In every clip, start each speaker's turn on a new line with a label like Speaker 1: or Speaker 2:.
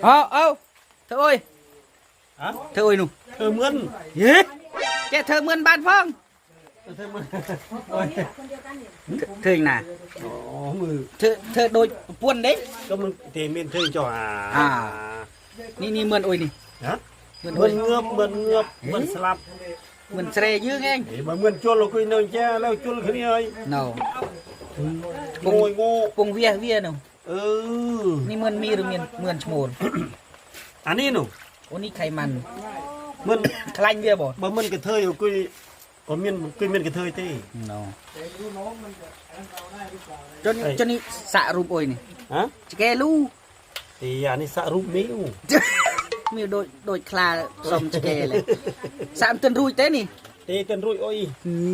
Speaker 1: Ờ, ờ, ô ô
Speaker 2: thơ ơi.
Speaker 1: Thơ ơi nụ
Speaker 2: thơ
Speaker 1: mươn. Chè thơ mươn ban phong
Speaker 2: thơ nè thơ thơ đôi buồn đấy. Công thì mình thơ
Speaker 1: cho à. À.
Speaker 2: Ni ni mươn ôi
Speaker 1: nè mươn ngướp mươn ngướp
Speaker 2: mươn slap មិនស្រែយើងឯងបើមិនជុល
Speaker 1: អុគុយនៅចាលើជុ
Speaker 2: លគ្នាហើយណូពង
Speaker 1: ងូ
Speaker 2: ពងវាវានោះ เหมือนเงือบเหมือนสลับ
Speaker 1: Mươn sre dư nghe anh.
Speaker 2: เอ้ยเหมือนจุลเราคุยเนินแจ้แล้วจุลคืนนี้เอ้ย
Speaker 1: No.
Speaker 2: โง่โง่
Speaker 1: Cùng vía vía nụ.
Speaker 2: เออ
Speaker 1: Nì mươn mi rồi mươn mươn chmồn.
Speaker 2: อันนี้หนู
Speaker 1: Ô nì khay mặn.
Speaker 2: เหมือน
Speaker 1: Khanh vía bỏ.
Speaker 2: บ่เหมือนกระเทยอยู่คุยบ่เมียนคุยเมียนกระเทยเต้
Speaker 1: No. Cho nì,
Speaker 2: Ê.
Speaker 1: cho nì xạ rụp ôi nì.
Speaker 2: ฮะ
Speaker 1: Chì kè lu.
Speaker 2: ตีอันนี้สรุปนิ้ว
Speaker 1: มีโดยโดยคลาสมสเกเลยสามตันรุยเต้นี่
Speaker 2: ตีกันรุ่ยโอ้ย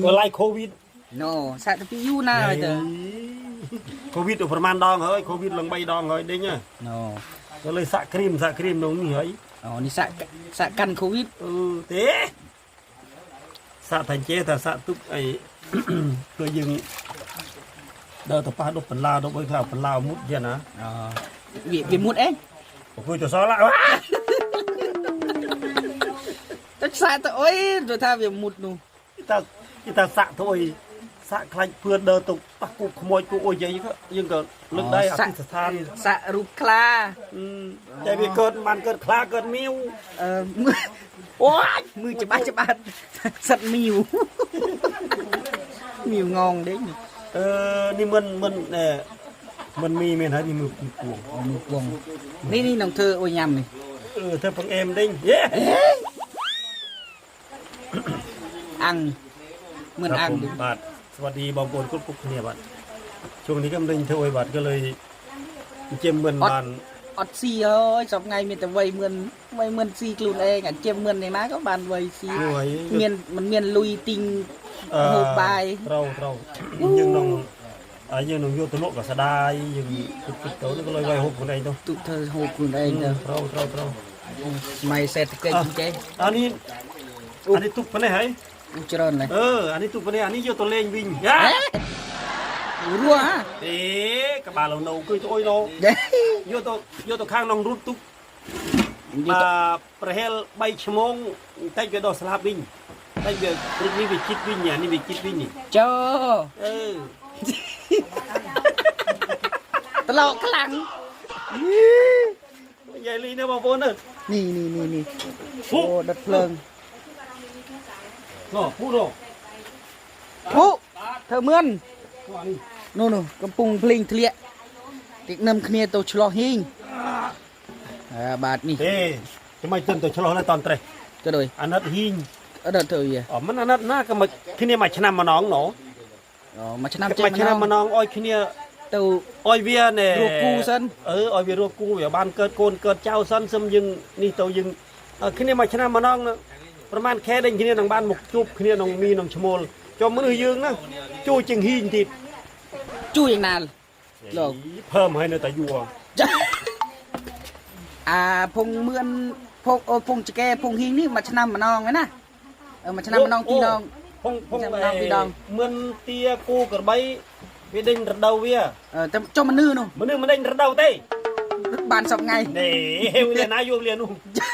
Speaker 2: ก็ไล่โควิด
Speaker 1: โนสามปียูน่าเลยเต้
Speaker 2: โควิดอยู่ประมาณดองเฮ้ยโควิดลงใบดองเฮ้ยเด้งเนี่ย
Speaker 1: โน
Speaker 2: ก็เลยสระครีมสระครีมตรงนี้เฮ้ย
Speaker 1: อ๋อนี่สะสะกันโควิด
Speaker 2: เออเต้สระทันเจแต่สระตุ๊กไอ้เพื่อยึ COVID ទៅប្រហែលដងហើយ COVID ឡើង3ដងហើយដេញអូទៅលើសាក់គ្រីមសាក់គ្រីមនោះនេះ
Speaker 1: ហើយអូនេះសាក់សាក់កា
Speaker 2: ន់ COVID អឺទេសាក់តាចេតាសាក់ទុ
Speaker 1: កអីគឺយើងដើរទៅប៉ះដុសបន្លាដុសអីថា
Speaker 2: បន្លាមុតយ៉ាងណាអឺវាមុតអេពួកទៅសល់ឡាទៅខ្សែទៅអុយទៅថាវាមុតនោះតាគេថាសាក់ទៅអុយ សាក់ខ្លាច់ភឿនដើរទៅប៉ះគូក្មួយគូអុយ
Speaker 1: យាយយើងក៏លើក
Speaker 2: ដៃអតិស្ថានសាក់រូបខ្លាតែវាកើតបានកើតខ្លា
Speaker 1: កើតមីវអឺអូយមើលច្បាស់ច្បាស់សិតមីវមីវងងដេកអឺនេះមិនមិន
Speaker 2: មិនមីមានហើយនេះមើលពីពួងមើលពួងនេះនេះនឹងធ្វើអុយញ៉ាំ
Speaker 1: នេះអឺធ្វើពងអែមដេញយេអាំងមិនអាំងបាទ
Speaker 2: เออเธอเพิ่งเอ็มเด้งเย้
Speaker 1: อังเหมือน
Speaker 2: ครับ
Speaker 1: อัง
Speaker 2: ผม
Speaker 1: ดิ
Speaker 2: บาทสวัสดีบองโปนกุ๊กกุ๊กเนี่ยบาทช่วงนี้ก็มันเธอโอยบาทก็เลยเจมเหมือนบาน
Speaker 1: อดซีเอ้ยสองไงมีแต่ไวยเหมือนไวยเหมือนซีกลูนเองอะเจ็บเหมือนในน้าก็บานไวยซี
Speaker 2: รวย
Speaker 1: เมียนมันเมียนลุยติง
Speaker 2: เอ่อ
Speaker 1: โหบาย
Speaker 2: เราเรายังน้องอ่ายังน้องโยตโลกกับสดายยังกุ๊กกุ๊กโตนี่ก็เลยไว้หกคนเองตัว
Speaker 1: ตุ เธอโหกลูนเองเด้อ
Speaker 2: เราเราเรา
Speaker 1: ไม่เสร็จเกิดจริงใจ
Speaker 2: อันนี้อันนี้ตุกปะเนี่ยเฮ้ย
Speaker 1: อุจจาระเลย
Speaker 2: เออ อันนี้ตุกปะเนี่ยอันนี้โยตัวเลงวิ่งยะ
Speaker 1: เอ๊ะรัวฮะ
Speaker 2: เอ๊ะกระบาลเราโนคือโอ้ยโน
Speaker 1: เด้
Speaker 2: โยตัวโยตัวข้างน้องรุดตุก
Speaker 1: อยู่
Speaker 2: มา
Speaker 1: ต่อ
Speaker 2: ประเฮลใบชั่วโมงแต่ก็ดอกสลับวิ่งแต่ก็รุดนี้ไปคิดวิ่งเนี่ยนี่ไปคิดวิ่งนี่
Speaker 1: เจ้า
Speaker 2: เออ
Speaker 1: ตลกขลัง
Speaker 2: ใหญ่ลีนะบางคนเนอะ
Speaker 1: นี่นี่นี่นี่ โอ้ดัดเพลิง
Speaker 2: เนาะพูดเนาะ
Speaker 1: ผู้เธอเหมือน
Speaker 2: ว่านี่
Speaker 1: นู่นนู่นกำปุงเพลงเทลียติดนำเคลียร์ตัวฉลองหิงอ่าบาทนี่
Speaker 2: เอ๊ะจะไม่เต้นตัวฉลองในตอนเตะ
Speaker 1: ก็โดย
Speaker 2: อันนั้นหิน
Speaker 1: ở đợt thời à
Speaker 2: อ๋อมันอันนั้นน่าก็มาที่นี่มาชนะมาน้องเนาะ
Speaker 1: ờ, mà cho năm
Speaker 2: มา
Speaker 1: chơi
Speaker 2: ชนะ
Speaker 1: mà
Speaker 2: มา
Speaker 1: nó
Speaker 2: น้องอ้อยที่นี่
Speaker 1: từ
Speaker 2: อ้อยเวียเนี่ย
Speaker 1: รวบกูซัน
Speaker 2: เอออ้อยเวียรวบกูอย่าบ้านเกิดโกนเกิดเจ้า ซันซึมยึงนี่ตัวยึงเออที่นี่มาชนะมาน้องนะประมาณแค่ได้ที่นี่ทางบ้านหมกจุบที่นี่น้องมีน้องชโมลจอมมือยึงนะจูจึงหินติด
Speaker 1: chui อย่างนั้น Lộn.
Speaker 2: เพิ่มให้ในแต่ยัว
Speaker 1: à phùng mượn phùng ô phùng chỉ kè phùng hiên ní mà cho năm mà non ấy nè ờ mà cho năm mà non tí non
Speaker 2: พงพง
Speaker 1: จำ
Speaker 2: ไอ้
Speaker 1: ลองพี่ดอง
Speaker 2: เหมือนเตียกูกับใบไปเด้งระเดาเวีย
Speaker 1: ờ cho cho mà nư luôn
Speaker 2: มันนึงมันเด้งระเดาเต้
Speaker 1: rất bàn sọc ngày
Speaker 2: นี่เฮวเรียนนายกเรียนนู่น
Speaker 1: đôi trong sen này
Speaker 2: ขนาดตะป่นชื่อจู้ให้นะตะตัวเรา
Speaker 1: Ê, chè thử bàn sân nòng
Speaker 2: ซื้อตัวเติมแก้หายตะนี่เรื่องแต่น้องมันนี่ยังนะเวียเออเป็นนี่ก็
Speaker 1: con trao một liền kho nó
Speaker 2: เออกูงั้นให้คนชาวโมอ๋อก็เลย
Speaker 1: à bông mà bên nào
Speaker 3: เดือด
Speaker 2: เออสวัสดีครับอ๋อนาย
Speaker 3: งา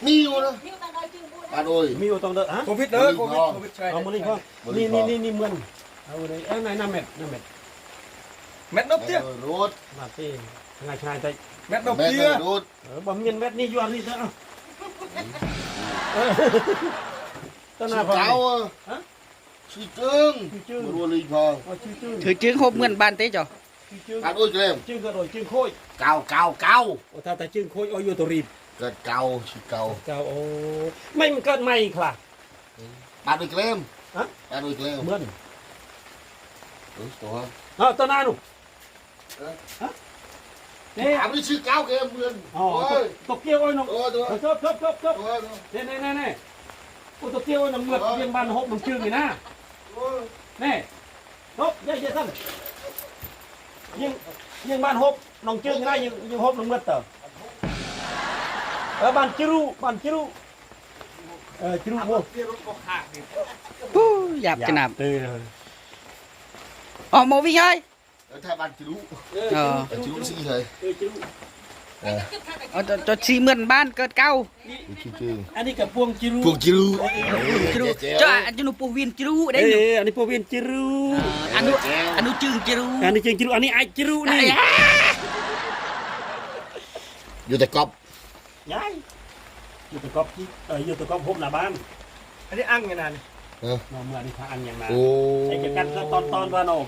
Speaker 2: miu đó bạn ơi miu tông đỡ hả? Covid đỡ covid covid muốn ờ, đi linh không ni ni ni ni mươn
Speaker 3: ở
Speaker 2: ờ, đây.
Speaker 3: em
Speaker 2: này năm
Speaker 3: mét năm mét.
Speaker 2: Mét
Speaker 3: nấp tiếc
Speaker 2: rút. Mà
Speaker 3: tì ngày chai tay
Speaker 2: mét nấp kia. rút.
Speaker 3: Ờ, bấm nhân mét ni yuan
Speaker 2: đi đó tên là vào chư trương.
Speaker 1: Chư trương. Hôm ngân ban tế cho.
Speaker 3: Bạn ơi cho em. Chư rồi chư khôi.
Speaker 2: Cao cao cao. Ta ta chư khôi ôi vô tổ rìm
Speaker 3: เก่าเก่าเก่า
Speaker 2: โอ้ถ้าแต่จื้อโค้ยเอาอยู่ตัวรีบ
Speaker 3: เกิดเก่าชื่อเก่า
Speaker 2: เจ้าโอ้ไม่มันเกิดใหม่คล่ะ
Speaker 3: ปาโดยเกรม
Speaker 2: ฮะ
Speaker 3: ปาโดยเกรม
Speaker 2: เหมือน
Speaker 3: เออตัว
Speaker 2: เอาต้นหน้าหนู
Speaker 3: เออ
Speaker 2: ฮะ นี่
Speaker 3: ถามนี่ชื่อก้าวเกมเมือง
Speaker 2: อ๋อ
Speaker 3: โอ้ย
Speaker 2: ตกเกี้ยวโอ้ยน้อง
Speaker 3: โอ้ยตัว
Speaker 2: ชบชบชบชบ
Speaker 3: โอ้ย
Speaker 2: นี่นี่นี่นี่โอ้ตกเกี้ยวโอ้ยน้องเมือกเรียงบ้านหกน้องชื่อนี่นะ
Speaker 3: โอ้ย
Speaker 2: นี่นกเยอะๆท่านยิงยิงบ้านหกน้องชื่อนี่นะยิงยิงหกน้องเมือกเต๋อ เออบ้านจิรุบ้านจิรุเออจิรุโว้
Speaker 1: ฮู้หยาบจะหนับ
Speaker 2: เออ
Speaker 1: ออกมาวิ่งเฮ้ย
Speaker 3: แล้วถ้าบ้านจิรุ
Speaker 2: เออ
Speaker 1: เออ
Speaker 3: แต่จิรุสิเลย
Speaker 2: เออจิรุ
Speaker 1: เอาจะจะซีเหมือนบ้านเกิดเก่า
Speaker 3: ดูชื่อจริง
Speaker 2: อันนี้กับพวงจิรุ
Speaker 3: พวกจิรุ
Speaker 1: จิรูเจ้าอันนุปูเวียนจิรูได้
Speaker 2: เอ้
Speaker 1: หนู
Speaker 2: ยอันนี้พวกเวียนจิรุ
Speaker 1: อันนุอันนุจึงจิรู
Speaker 2: อันนี้จริงจิรุอันนี้ไอจิรุนี่
Speaker 3: อยู่แต่กอบ
Speaker 2: ยายอยู่ตะกอบที่เอออยู่ตะกอบพบหน้าบ้าน
Speaker 4: อันนี้อั้งไงนาน
Speaker 2: น้องเมื่อนี่ทางอันอย่างนั้น
Speaker 3: โอ้
Speaker 2: ไอ้เก็บกันตอนตอนว่าน้อง